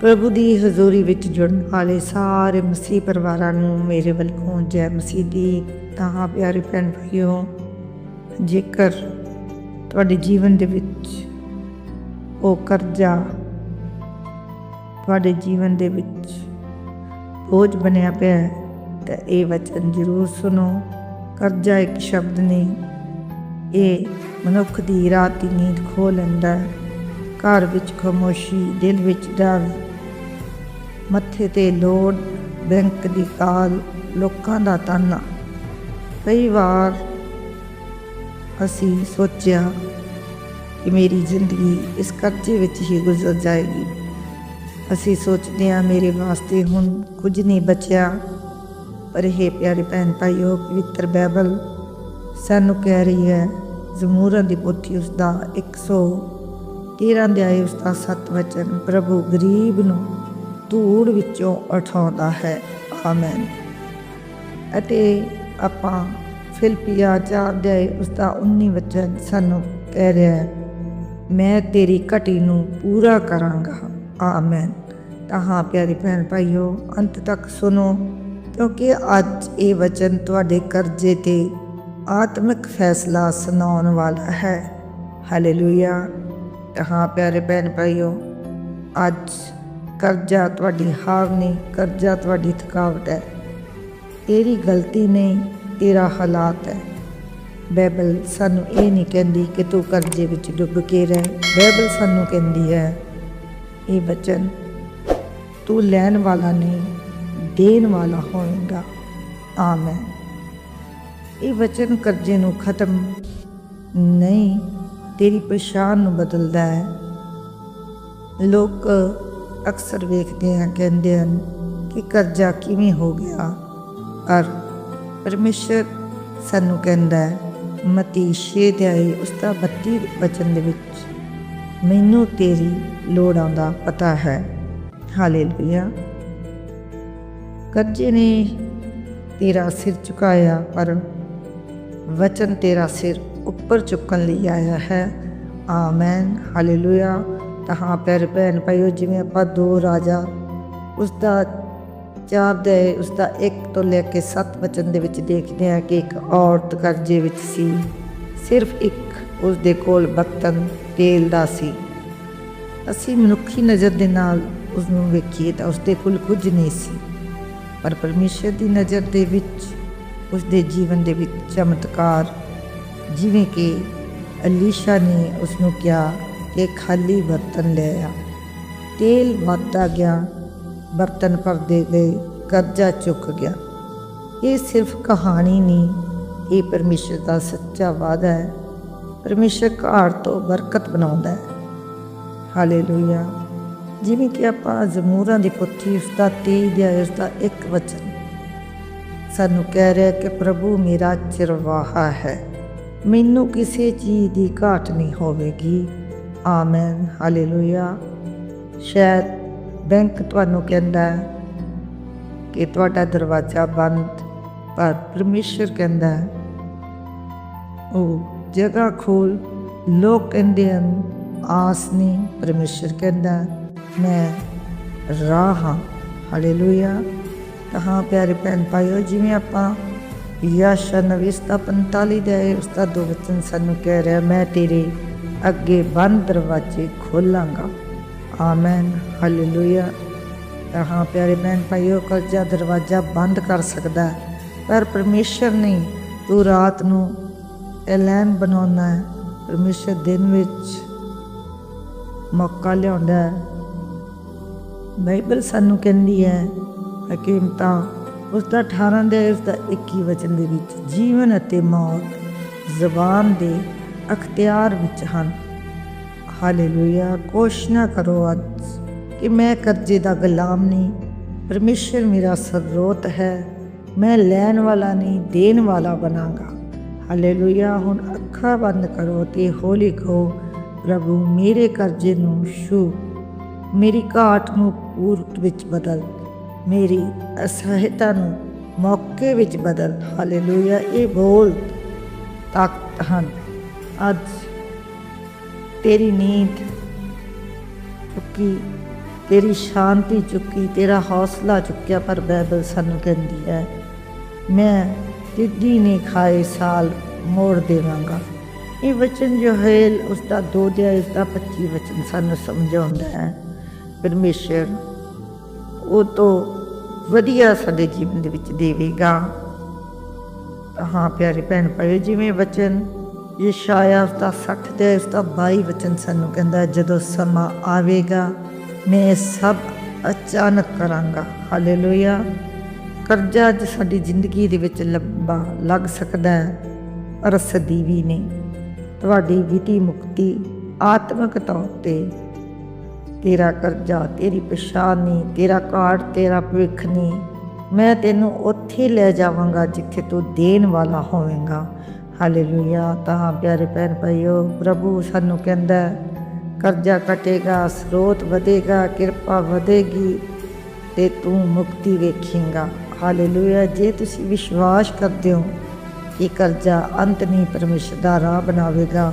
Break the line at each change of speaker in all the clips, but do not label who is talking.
ਪ੍ਰਭੂ ਦੀ ਹਜ਼ੂਰੀ ਵਿੱਚ ਜੁੜਨ ਵਾਲੇ ਸਾਰੇ ਮਸੀਹ ਪਰਿਵਾਰਾਂ ਨੂੰ ਮੇਰੇ ਵੱਲੋਂ ਜੈ ਮਸੀਹ ਦੀ ਤਾਂ ਪਿਆਰੇ ਭੈਣ ਭਾਈਓ, ਜੇਕਰ ਤੁਹਾਡੇ ਜੀਵਨ ਦੇ ਵਿੱਚ ਉਹ ਕਰਜ਼ਾ, ਤੁਹਾਡੇ ਜੀਵਨ ਦੇ ਵਿੱਚ ਬੋਝ ਬਣਿਆ ਪਿਆ ਹੈ, ਤਾਂ ਇਹ ਵਚਨ ਜ਼ਰੂਰ ਸੁਣੋ। ਕਰਜ਼ਾ ਇੱਕ ਸ਼ਬਦ ਨਹੀਂ, ਇਹ ਮਨੁੱਖ ਦੀ ਰਾਤ ਦੀ ਨੀਂਦ ਖੋਹ ਲੈਂਦਾ ਹੈ। ਘਰ ਵਿੱਚ ਖਾਮੋਸ਼ੀ, ਦਿਲ ਵਿੱਚ ਡਰ, ਮੱਥੇ ਤੇ ਲੋੜ, ਬੈਂਕ ਦੀ ਕਾਲ, ਲੋਕਾਂ ਦਾ ਤਾਨਾ। ਕਈ ਵਾਰ ਅਸੀਂ ਸੋਚਿਆ ਕਿ ਮੇਰੀ ਜ਼ਿੰਦਗੀ ਇਸ ਕਰਜ਼ੇ ਵਿੱਚ ਹੀ ਗੁਜ਼ਰ ਜਾਏਗੀ। ਅਸੀਂ ਸੋਚਦੇ ਹਾਂ ਮੇਰੇ ਵਾਸਤੇ ਹੁਣ ਕੁਝ ਨਹੀਂ ਬਚਿਆ, ਪਰ ਇਹ ਪਿਆਰੇ ਭੈਣ ਭਾਈਓ, ਪਵਿੱਤਰ ਬਾਈਬਲ ਸਾਨੂੰ ਕਹਿ ਰਹੀ ਹੈ, ਜ਼ਮੂਰਾਂ ਦੀ ਪੋਥੀ ਉਸ ਦਾ 113 ਅਧਿਆਇ ਉਸ ਦਾ 7 ਵਚਨ, ਪ੍ਰਭੂ ਗਰੀਬ ਨੂੰ ਧੂੜ ਵਿੱਚੋਂ ਉਠਾਉਂਦਾ ਹੈ। ਆਮੇਨ। ਅਤੇ ਆਪਾਂ ਫਿਲਪੀਆ ਚਾਰ ਅਧਿਆਇ ਉਸ ਦਾ 19 ਵਚਨ ਸਾਨੂੰ ਕਹਿ ਰਿਹਾ ਹੈ, ਮੈਂ ਤੇਰੀ ਘਟੀ ਨੂੰ ਪੂਰਾ ਕਰਾਂਗਾ। ਆਮੇਨ। ਤਾਂ ਹਾਂ ਪਿਆਰੇ ਭੈਣ ਭਾਈਓ, ਅੰਤ ਤੱਕ ਸੁਣੋ, ਕਿਉਂਕਿ ਅੱਜ ਇਹ ਵਚਨ ਤੁਹਾਡੇ ਕਰਜ਼ੇ ਤੇ ਆਤਮਿਕ ਫੈਸਲਾ ਸੁਣਾਉਣ ਵਾਲਾ ਹੈ। ਹਾਲੇਲੂਇਆ ਤਾਂ ਹਾਂ ਪਿਆਰੇ ਭੈਣ ਭਾਈਓ, ਅੱਜ ਕਰਜ਼ਾ ਤੁਹਾਡੀ ਹਾਰ ਨਹੀਂ, ਕਰਜ਼ਾ ਤੁਹਾਡੀ ਥਕਾਵਟ ਹੈ। ਤੇਰੀ ਗਲਤੀ ਨਹੀਂ, ਤੇਰਾ ਹਾਲਾਤ ਹੈ। ਬਾਈਬਲ ਸਾਨੂੰ ਇਹ ਨਹੀਂ ਕਹਿੰਦੀ ਕਿ ਤੂੰ ਕਰਜ਼ੇ ਵਿੱਚ ਡੁੱਬ ਕੇ ਰਹਿ। ਬਾਈਬਲ ਸਾਨੂੰ ਕਹਿੰਦੀ ਹੈ, ਇਹ ਬਚਨ ਤੂੰ ਲੈਣ ਵਾਲਾ ਨਹੀਂ, ਦੇਣ ਵਾਲਾ ਹੋਵੇਗਾ ਆਮੇਨ। ਇਹ ਵਚਨ ਕਰਜ਼ੇ ਨੂੰ ਖਤਮ ਨਹੀਂ ਤੇਰੀ ਪਛਾਣ ਨੂੰ ਬਦਲਦਾ ਹੈ। ਲੋਕ ਅਕਸਰ ਵੇਖਦੇ ਆ, ਕਹਿੰਦੇ ਹਨ ਕਿ ਕਰਜ਼ਾ ਕਿਵੇਂ ਹੋ ਗਿਆ। ਪਰ ਪਰਮੇਸ਼ਰ ਸਾਨੂੰ ਕਹਿੰਦਾ ਹੈ, ਮਤੀ 6 ਦੇ ਉਸ ਦਾ 32 ਵਚਨ ਦੇ ਵਿੱਚ, ਮੈਨੂੰ ਤੇਰੀ ਲੋੜਾਂ ਦਾ ਪਤਾ ਹੈ। ਹਾਲੇਲੂਇਆ ਕਰਜ਼ੇ ਨੇ ਤੇਰਾ ਸਿਰ ਝੁਕਾਇਆ ਪਰ ਵਚਨ ਤੇਰਾ ਸਿਰ ਉੱਪਰ ਚੁੱਕਣ ਲਈ ਆਇਆ ਹੈ। ਆਮੇਨ। ਹਾਲੇਲੂਇਆ। ਤਾਂ ਹਾਂ ਪਿਆਰੇ ਭੈਣ ਭਾਈਓ, ਜਿਵੇਂ ਆਪਾਂ ਦੋ ਰਾਜਾ, ਉਸ ਦਾ ਚਾਰ ਦੇ, ਉਸ ਦਾ 1 ਤੋਂ ਲੈ ਕੇ 7 ਵਚਨ ਦੇ ਵਿੱਚ ਦੇਖਦੇ ਹਾਂ ਕਿ ਇੱਕ ਔਰਤ ਕਰਜ਼ੇ ਵਿੱਚ ਸੀ। ਸਿਰਫ ਇੱਕ ਉਸ ਦੇ ਕੋਲ ਬਰਤਨ, ਤੇਲ ਦਾ ਸੀ। ਅਸੀਂ ਮਨੁੱਖੀ ਨਜ਼ਰ ਦੇ ਨਾਲ ਉਸ ਨੂੰ ਵੇਖੀਏ ਤਾਂ ਉਸ ਦੇ ਕੋਲ ਕੁਝ ਨਹੀਂ ਸੀ। ਪਰ ਪਰਮੇਸ਼ਰ ਦੀ ਨਜ਼ਰ ਦੇ ਵਿੱਚ ਉਸ ਦੇ ਜੀਵਨ ਦੇ ਵਿੱਚ ਚਮਤਕਾਰ ਜਿਵੇਂ ਕਿ ਅਲੀਸ਼ਾ ਨੇ ਉਸ ਨੂੰ ਕਿਹਾ ਕਿ ਖਾਲੀ ਬਰਤਨ ਲੈ ਆ। ਤੇਲ ਵੱਧਦਾ ਗਿਆ, ਬਰਤਨ ਭਰਦੇ ਗਏ ਕਰਜ਼ਾ ਚੁੱਕ ਗਿਆ। ਇਹ ਸਿਰਫ ਕਹਾਣੀ ਨਹੀਂ, ਇਹ ਪਰਮੇਸ਼ਰ ਦਾ ਸੱਚਾ ਵਾਅਦਾ ਹੈ। ਪਰਮੇਸ਼ਰ ਘਾੜ ਤੋਂ ਬਰਕਤ ਬਣਾਉਂਦਾ ਹੈ। ਹਾਲੇਲੂਇਆ। ਜਿਵੇਂ ਕਿ ਆਪਾਂ ਜ਼ਮੂਰਾਂ ਦੀ ਪੁੱਥੀ ਉਸ ਦਾ 23 ਦੇ ਉਸ ਦਾ ਇੱਕ ਵਚਨ। ਸਾਨੂੰ ਕਹਿ ਰਿਹਾ ਕਿ ਪ੍ਰਭੂ ਮੇਰਾ ਚਿਰਵਾਹਾ ਹੈ। ਮੈਨੂੰ ਕਿਸੇ ਚੀਜ਼ ਦੀ ਘਾਟ ਨਹੀਂ ਹੋਵੇਗੀ। Amen, hallelujah. ਸ਼ਾਇਦ ਬੈਂਕ ਤੁਹਾਨੂੰ ਕਹਿੰਦਾ ਹੈ ਕਿ ਤੁਹਾਡਾ ਦਰਵਾਜ਼ਾ ਬੰਦ, ਪਰ ਪਰਮੇਸ਼ਰ ਕਹਿੰਦਾ ਹੈ, ਉਹ ਜਗ੍ਹਾ ਖੋਲ, ਲੋਕ ਕਹਿੰਦੇ ਹਨ, ਆਸ ਨਹੀਂ, ਪਰਮੇਸ਼ਰ ਕਹਿੰਦਾ ਮੈਂ ਰਾਹ ਹਾਂ। ਹਾਲੇਲੂਇਆ। ਤਾਂ ਹਾਂ, ਪਿਆਰੇ ਭੈਣ ਭਾਈਓ, ਜਿਵੇਂ ਆਪਾਂ ਯਾਸ਼ਾ ਨਵੀਸ ਦਾ 45 ਦਾ ਹੈ ਉਸ ਦਾ ਦੋ ਵਚਨ ਸਾਨੂੰ ਕਹਿ ਰਿਹਾ ਮੈਂ ਤੇਰੇ ਅੱਗੇ ਬੰਦ ਦਰਵਾਜ਼ੇ ਖੋਲਾਂਗਾ। Amen hallelujah. ਤਾਂ ਹਾਂ ਪਿਆਰੇ ਭੈਣ ਭਾਈਓ ਕਰਜ਼ਾ ਦਰਵਾਜ਼ਾ ਬੰਦ ਕਰ ਸਕਦਾ ਹੈ, ਪਰ ਪਰਮੇਸ਼ਰ ਨਹੀਂ ਤੂੰ ਰਾਤ ਨੂੰ ਐਲਾਨ ਬਣਾਉਣਾ ਹੈ। ਪਰਮੇਸ਼ਰ ਦਿਨ ਵਿੱਚ ਮੌਕਾ ਲਿਆਉਂਦਾ ਹੈ। ਬਾਈਬਲ ਸਾਨੂੰ ਕਹਿੰਦੀ ਹੈ ਹਕੀਮਤਾਂ ਉਸ ਦਾ 18 ਦੇ ਉਸ ਦਾ 21 ਵਚਨ ਦੇ ਵਿੱਚ, ਜੀਵਨ ਅਤੇ ਮੌਤ ਜ਼ਬਾਨ ਦੇ ਅਖਤਿਆਰ ਵਿੱਚ ਹਨ। ਹਾਲੇਲੂਇਆ। ਕੋਸ਼ਿਸ਼ ਕਰੋ ਅੱਜ ਕਿ ਮੈਂ ਕਰਜ਼ੇ ਦਾ ਗੁਲਾਮ ਨਹੀਂ। ਪਰਮੇਸ਼ਰ ਮੇਰਾ ਸਰੋਤ ਹੈ। ਮੈਂ ਲੈਣ ਵਾਲਾ ਨਹੀਂ, ਦੇਣ ਵਾਲਾ ਬਣਾਂਗਾ। ਹਾਲੇਲੂਇਆ। ਹੁਣ ਅੱਖਾਂ ਬੰਦ ਕਰੋ ਤੇ ਹੌਲੀ ਕਹੋ, ਪ੍ਰਭੂ, ਮੇਰੇ ਕਰਜ਼ੇ ਨੂੰ ਛੂ ਮੇਰੀ ਘਾਟ ਨੂੰ ਪੂਰਤ ਵਿੱਚ ਬਦਲ। ਮੇਰੀ ਅਸਹਾਇਤਾ ਨੂੰ ਮੌਕੇ ਵਿੱਚ ਬਦਲ। ਹਾਲੇਲੂਇਆ, ਇਹ ਬੋਲ ਤਾਕਤ ਹਨ। ਅੱਜ ਤੇਰੀ ਨੀਂਦ ਚੁੱਕੀ, ਤੇਰੀ ਸ਼ਾਂਤੀ ਚੁੱਕੀ, ਤੇਰਾ ਹੌਸਲਾ ਚੁੱਕਿਆ, ਪਰ ਬਾਈਬਲ ਸਾਨੂੰ ਕਹਿੰਦੀ ਹੈ, ਮੈਂ ਟਿੱਡੀ ਨੇ ਖਾਏ ਸਾਲ ਮੋੜ ਦੇਵਾਂਗਾ। ਇਹ ਵਚਨ ਜੋ ਹੈ ਉਸ ਦਾ ਦੋ ਦਿਆ ਇਸ ਦਾ 25 ਵਚਨ ਸਾਨੂੰ ਸਮਝਾਉਂਦਾ ਹੈ। ਪਰਮੇਸ਼ਰ ਉਹ ਤੋਂ ਵਧੀਆ ਸਾਡੇ ਜੀਵਨ ਦੇ ਵਿੱਚ ਦੇਵੇਗਾ। ਹਾਂ ਪਿਆਰੇ ਭੈਣ ਭਾਈ ਜਿਵੇਂ ਵਚਨ ਯਸ਼ਾਇਆ ਉਸ ਦਾ 60 ਦੇ ਉਸ ਦਾ 22 ਵਚਨ ਸਾਨੂੰ ਕਹਿੰਦਾ ਜਦੋਂ ਸਮਾਂ ਆਵੇਗਾ, ਮੈਂ ਸਭ ਅਚਾਨਕ ਕਰਾਂਗਾ। ਹਾਲੇਲੂਇਆ। ਕਰਜ਼ਾ ਅੱਜ ਸਾਡੀ ਜ਼ਿੰਦਗੀ ਦੇ ਵਿੱਚ ਲੰਬਾ ਲੱਗ ਸਕਦਾ ਹੈ। ਪਰ ਸਦੀਵੀ ਨਹੀਂ ਤੁਹਾਡੀ ਵਿਧੀ ਮੁਕਤੀ ਆਤਮਿਕ ਤੌਰ ਤੇ ਤੇਰਾ ਕਰਜ਼ਾ, ਤੇਰੀ ਪਛਾਣ ਨਹੀਂ ਤੇਰਾ ਕਾਰਡ ਤੇਰਾ ਭਵਿੱਖ ਨਹੀਂ ਮੈਂ ਤੈਨੂੰ ਉੱਥੇ ਲੈ ਜਾਵਾਂਗਾ ਜਿੱਥੇ ਤੂੰ ਦੇਣ ਵਾਲਾ ਹੋਵੇਂਗਾ। ਹਾਲੇਲੂਇਆ। ਤਾਂ ਪਿਆਰੇ ਭੈਣ ਭਾਈਓ, ਪ੍ਰਭੂ ਸਾਨੂੰ ਕਹਿੰਦਾ ਕਰਜ਼ਾ ਕਟੇਗਾ, ਸਰੋਤ ਵਧੇਗਾ, ਕਿਰਪਾ ਵਧੇਗੀ ਤੇ ਤੂੰ ਮੁਕਤੀ ਵੇਖੇਂਗਾ। ਹਾਲੇਲੂਇਆ। ਜੇ ਤੁਸੀਂ ਵਿਸ਼ਵਾਸ ਕਰਦੇ ਹੋ ਕਿ ਕਰਜ਼ਾ ਅੰਤ ਨਹੀਂ ਪਰਮੇਸ਼ਰ ਦਾ ਰਾਹ ਬਣਾਵੇਗਾ,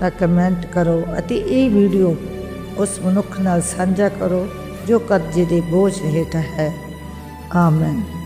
ਤਾਂ ਕਮੈਂਟ ਕਰੋ ਅਤੇ ਇਹ ਵੀਡੀਓ ਉਸ ਮਨੁੱਖ ਨਾਲ ਸਾਂਝਾ ਕਰੋ ਜੋ ਕਰਜ਼ੇ ਦੇ ਬੋਝ ਹੇਠ ਹੈ। ਆਮੇਨ।